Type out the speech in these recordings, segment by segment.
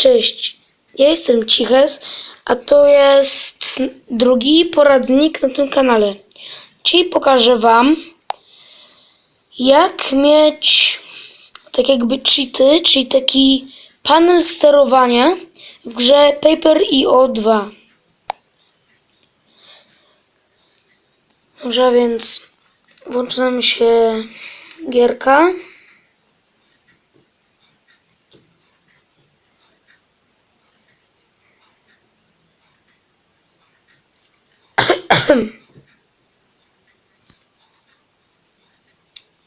Cześć, ja jestem Ciches, a to jest drugi poradnik na tym kanale. Dzisiaj pokażę Wam, jak mieć tak jakby cheaty, czyli taki panel sterowania w grze Paper IO 2. Dobrze, więc włączy nam się gierka.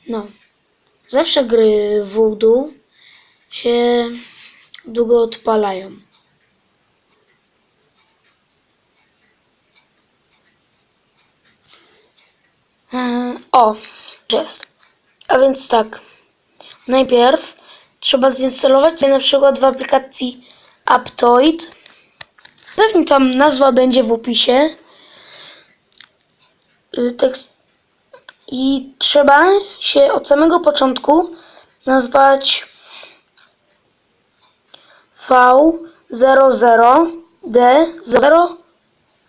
No. Zawsze gry Voodoo się długo odpalają. Eee, O, jest. A więc tak. Najpierw trzeba zinstalować na przykład w aplikacji Aptoid. Pewnie tam nazwa będzie w opisie. Y, Tekst i trzeba się od samego początku nazwać V00D00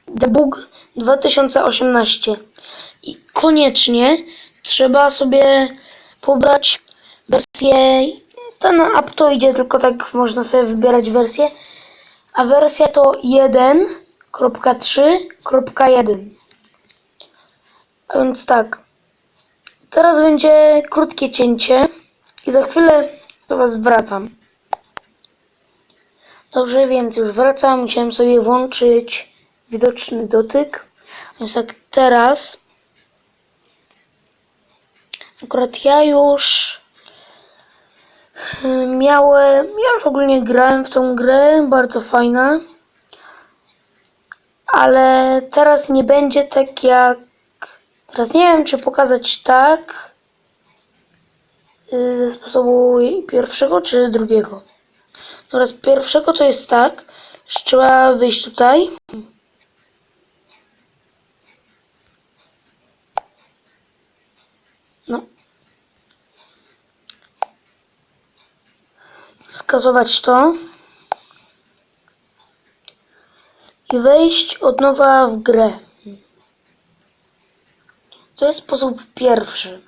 Debug 2018 i koniecznie trzeba sobie pobrać wersję to na app to idzie tylko tak można sobie wybierać wersję a wersja to 1.3.1 a więc tak Teraz będzie krótkie cięcie i za chwilę do Was wracam. Dobrze, więc już wracam. Musiałem sobie włączyć widoczny dotyk. Więc tak teraz akurat ja już y, miałem, ja już ogólnie grałem w tą grę, bardzo fajna. Ale teraz nie będzie tak jak Teraz nie wiem, czy pokazać tak y, ze sposobu pierwszego czy drugiego. Teraz pierwszego to jest tak, że trzeba wyjść tutaj. No. Skasować to. I wejść od nowa w grę. To jest sposób pierwszy.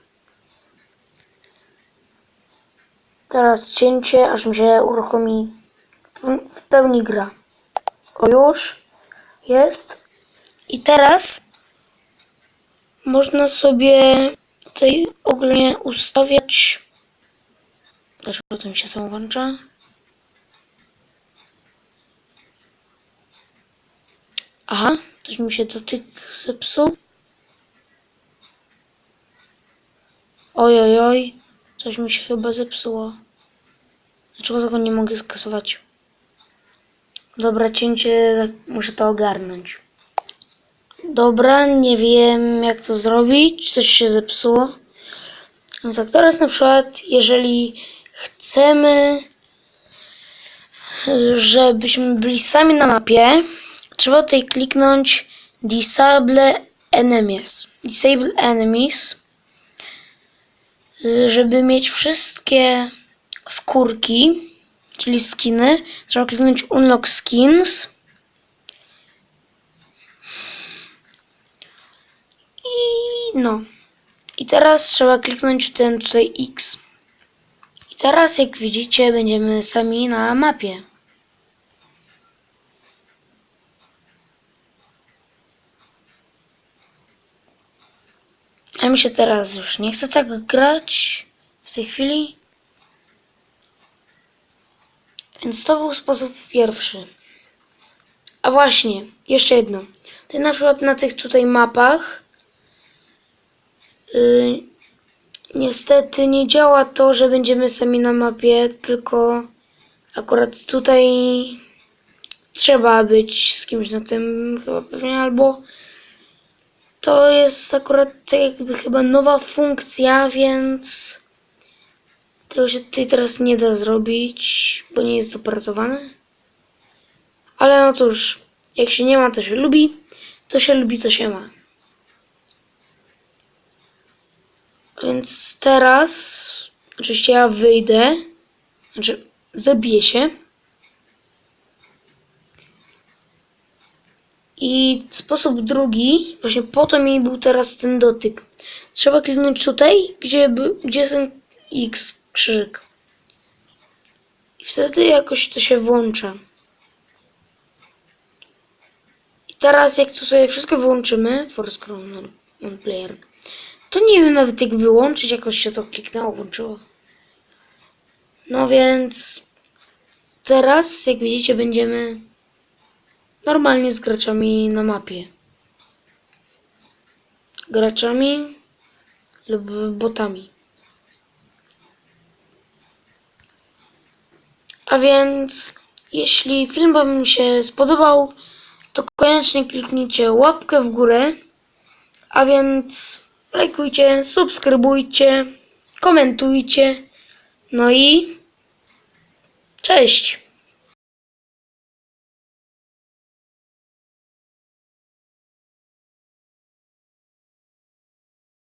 Teraz cięcie, aż mi się uruchomi w pełni gra. O już jest. I teraz można sobie tutaj ogólnie ustawiać. Dlaczego to mi się samo włącza? Aha, coś mi się dotyk zepsuł. Oj, oj, oj, coś mi się chyba zepsuło. Dlaczego tego nie mogę skasować? Dobra, cięcie, muszę to ogarnąć. Dobra, nie wiem jak to zrobić, coś się zepsuło. Więc tak, teraz na przykład, jeżeli chcemy, żebyśmy byli sami na mapie, trzeba tutaj kliknąć Disable Enemies. Disable Enemies żeby mieć wszystkie skórki, czyli skiny, trzeba kliknąć Unlock Skins. I no. I teraz trzeba kliknąć ten tutaj X. I teraz jak widzicie będziemy sami na mapie. A mi się teraz już nie chce tak grać w tej chwili. Więc to był sposób pierwszy. A właśnie, jeszcze jedno. Tutaj na przykład na tych tutaj mapach yy, niestety nie działa to, że będziemy sami na mapie, tylko akurat tutaj trzeba być z kimś na tym chyba pewnie albo to jest akurat tak jakby chyba nowa funkcja, więc tego się tutaj teraz nie da zrobić, bo nie jest dopracowane. Ale no cóż, jak się nie ma, to się lubi, to się lubi, co się ma. Więc teraz, oczywiście ja wyjdę, znaczy zabiję się. I sposób drugi, właśnie po to mi był teraz ten dotyk. Trzeba kliknąć tutaj, gdzie, by, gdzie jest ten X krzyżyk. I wtedy jakoś to się włącza. I teraz jak tu sobie wszystko wyłączymy, Force Chrome on, on Player, to nie wiem nawet jak wyłączyć, jakoś się to kliknęło, włączyło. No więc teraz, jak widzicie, będziemy normalnie z graczami na mapie. Graczami lub botami. A więc, jeśli film Wam się spodobał, to koniecznie kliknijcie łapkę w górę. A więc lajkujcie, subskrybujcie, komentujcie. No i cześć!